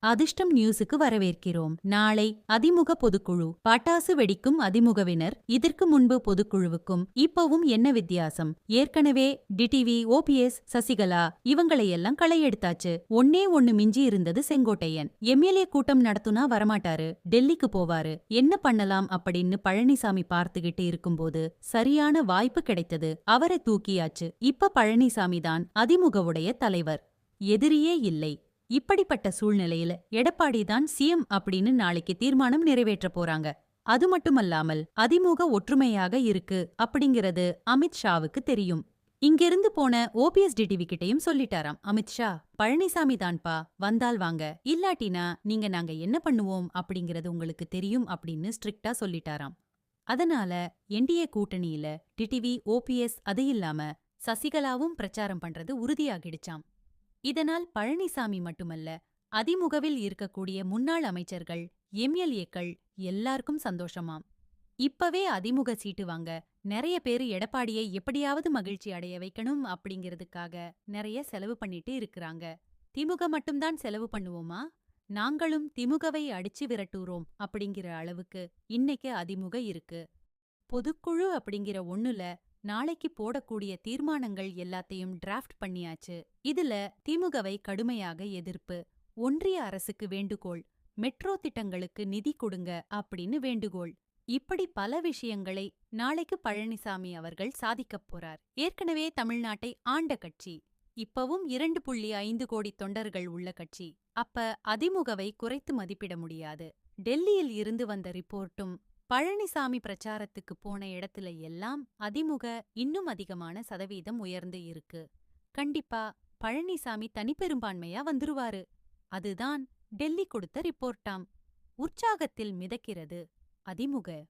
அதிர்ஷ்டம் நியூஸுக்கு வரவேற்கிறோம். நாளை அதிமுக பொதுக்குழு பட்டாசு வெடிக்கும் அதிமுகவினர் இதற்கு முன்பு பொதுக்குழுவுக்கும். இப்பவும் என்ன வித்தியாசம்? ஏற்கனவே டிடிவி ஓபிஎஸ் சசிகலா இவங்களையெல்லாம் களையெடுத்தாச்சு. ஒன்னே ஒண்ணு மிஞ்சி இருந்தது செங்கோட்டையன். எம்எல்ஏ கூட்டம் நடத்துனா வரமாட்டாரு. டெல்லிக்கு போவாரு. என்ன பண்ணலாம் அப்படின்னு பழனிசாமி பார்த்துகிட்டு இருக்கும்போது சரியான வாய்ப்பு கிடைத்தது. அவரை தூக்கியாச்சு. இப்ப பழனிசாமி தான் அதிமுகவுடைய தலைவர். எதிரியே இல்லை. இப்படிப்பட்ட சூழ்நிலையில எடப்பாடி தான் சிஎம் அப்படின்னு நாளைக்கு தீர்மானம் நிறைவேற்ற போறாங்க. அது மட்டுமல்லாமல் அதிமுக ஒற்றுமையாக இருக்கு அப்படிங்கிறது அமித் ஷாவுக்கு தெரியும். இங்கிருந்து போன ஓபிஎஸ் டிடிவி கிட்டையும் சொல்லிட்டாராம். அமித்ஷா பழனிசாமி தான்பா வந்தால் வாங்க. இல்லாட்டினா நீங்க நாங்க என்ன பண்ணுவோம்? அப்படிங்கிறது உங்களுக்கு தெரியும் அப்படின்னு ஸ்ட்ரிக்டா சொல்லிட்டாராம். அதனால என்டிஏ கூட்டணியில டிடிவி ஓபிஎஸ் அது இல்லாம சசிகலாவும் பிரச்சாரம் பண்றது உறுதியாகிடுச்சாம். இதனால் பழனிசாமி மட்டுமல்ல அதிமுகவில் இருக்கக்கூடிய முன்னாள் அமைச்சர்கள் எம்எல்ஏக்கள் எல்லாருக்கும் சந்தோஷமாம். இப்பவே அதிமுக சீட்டு வாங்க நிறைய பேரு எடப்பாடியை எப்படியாவது மகிழ்ச்சி அடைய வைக்கணும் அப்படிங்கிறதுக்காக நிறைய செலவு பண்ணிட்டு இருக்கிறாங்க. திமுக மட்டும்தான் செலவு பண்ணுவோமா? நாங்களும் திமுகவை அடிச்சு விரட்டுறோம் அப்படிங்கிற அளவுக்கு இன்னைக்கு அதிமுக இருக்கு. பொதுக்குழு அப்படிங்கிற ஒண்ணுல நாளைக்கு போடக்கூடிய தீர்மானங்கள் எல்லாத்தையும் டிராஃப்ட் பண்ணியாச்சு. இதுல திமுகவை கடுமையாக எதிர்ப்பு. ஒன்றிய அரசுக்கு வேண்டுகோள் மெட்ரோ திட்டங்களுக்கு நிதி கொடுங்க அப்படின்னு வேண்டுகோள். இப்படி பல விஷயங்களை நாளைக்கு பழனிசாமி அவர்கள் சாதிக்கப் போறார். ஏற்கனவே தமிழ்நாட்டை ஆண்ட கட்சி இப்பவும் இரண்டு புள்ளி ஐந்து கோடி தொண்டர்கள் உள்ள கட்சி. அப்ப அதிமுகவை குறைத்து மதிப்பிட முடியாது. டெல்லியில் இருந்து வந்த ரிப்போர்ட்டும் பழனிசாமி பிரச்சாரத்துக்கு போன இடத்துல எல்லாம் அதிமுக இன்னும் அதிகமான சதவீதம் உயர்ந்து இருக்கு. கண்டிப்பா பழனிசாமி தனிப்பெரும்பான்மையா வந்துருவாரு. அதுதான் டெல்லி கொடுத்த ரிப்போர்ட்டாம். உற்சாகத்தில் மிதக்கிறது அதிமுக.